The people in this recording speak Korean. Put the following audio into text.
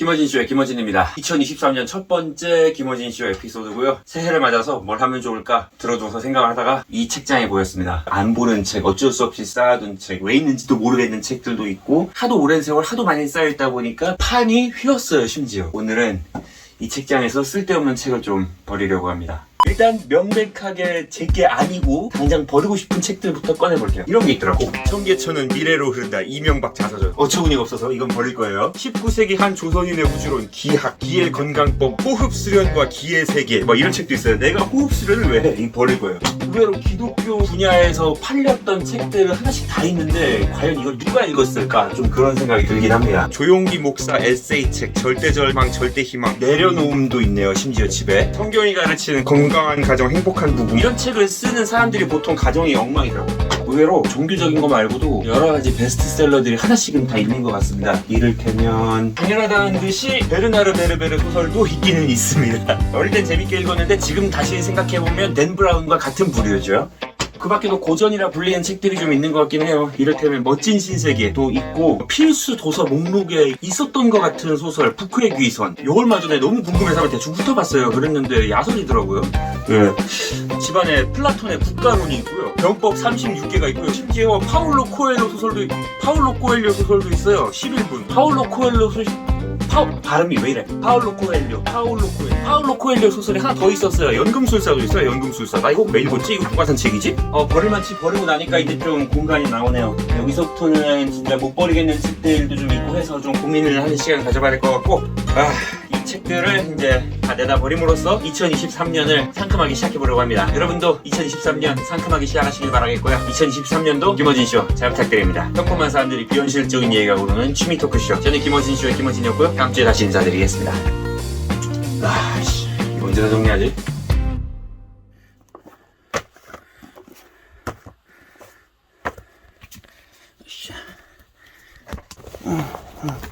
김어진 쇼의 김어진입니다. 2023년 첫 번째 김어진 쇼 에피소드고요. 새해를 맞아서 뭘 하면 좋을까 들어두어서 생각을 하다가 이 책장에 보였습니다. 안 보는 책, 어쩔 수 없이 쌓아둔 책, 왜 있는지도 모르겠는 책들도 있고 하도 오랜 세월 하도 많이 쌓여있다 보니까 판이 휘었어요 심지어. 오늘은 이 책장에서 쓸데없는 책을 좀 버리려고 합니다. 일단 명백하게 제게 아니고 당장 버리고 싶은 책들부터 꺼내볼게요. 이런 게 있더라고. 청계천은 미래로 흐른다. 이명박 자서전. 어처구니가 없어서 이건 버릴 거예요. 19세기 한 조선인의 우주론, 기학, 기의 건강법, 호흡 수련과 기의 세계. 뭐 이런 책도 있어요. 내가 호흡 수련을 왜 해? 이 버릴 거예요. 의외로 기독교 분야에서 팔렸던 책들은 하나씩 다 있는데 과연 이걸 누가 읽었을까? 좀 그런 생각이 들긴 합니다. 조용기 목사 에세이 책, 절대 절망, 절대 희망, 내려놓음도 있네요. 심지어 집에. 성경이 가르치는 건강 한 가정, 행복한 부부. 이런 책을 쓰는 사람들이 보통 가정이 엉망이더라고요. 의외로 종교적인 거 말고도 여러 가지 베스트셀러들이 하나씩은 다 있는 것 같습니다. 이를테면 당연하다는 듯이 베르나르 베르베르 소설도 있기는 있습니다. 어릴 땐 재밌게 읽었는데 지금 다시 생각해보면 댄 브라운과 같은 부류죠. 그 밖에도 고전이라 불리는 책들이 좀 있는 것 같긴 해요. 이를테면 멋진 신세계도 있고 필수 도서 목록에 있었던 것 같은 소설 부크의 귀선. 요걸 마전에 너무 궁금해서 한번 대충 훑어봤어요. 그랬는데 야설이더라고요. 예. 집안에 플라톤의 국가론이 있고요. 병법 36개가 있고요. 심지어 파울로 코엘로 소설도 파울로 코엘료 소설도 있어요. 11분. 파울로 코엘로 소설 파 발음이 왜 이래? 파울로 코엘료, 파울로 코엘, 파울로 코엘료 소설이 하나 더 있었어요. 연금술사도 있어요. 연금술사. 나 이거 왜 읽었지? 이거 누가 산 책이지? 어 버릴만치 버리고 나니까 이제 좀 공간이 나오네요. 여기서부터는 진짜 못 버리겠는 책들도 좀 있고 해서 좀 고민을 하는 시간 가져봐야 될 것 같고 아. 이 책들을 이제 다 내다 버림으로써 2023년을 상큼하게 시작해보려고 합니다. 여러분도 2023년 상큼하게 시작하시길 바라겠고요. 2023년도 김어진 쇼 잘 부탁드립니다. 평범한 사람들이 비현실적인 얘기가 오르는 취미 토크쇼. 저는 김어진 쇼의 김어진이었고요. 다음 주에 다시 인사드리겠습니다. 아, 씨, 이거 언제 다 정리하지? 어.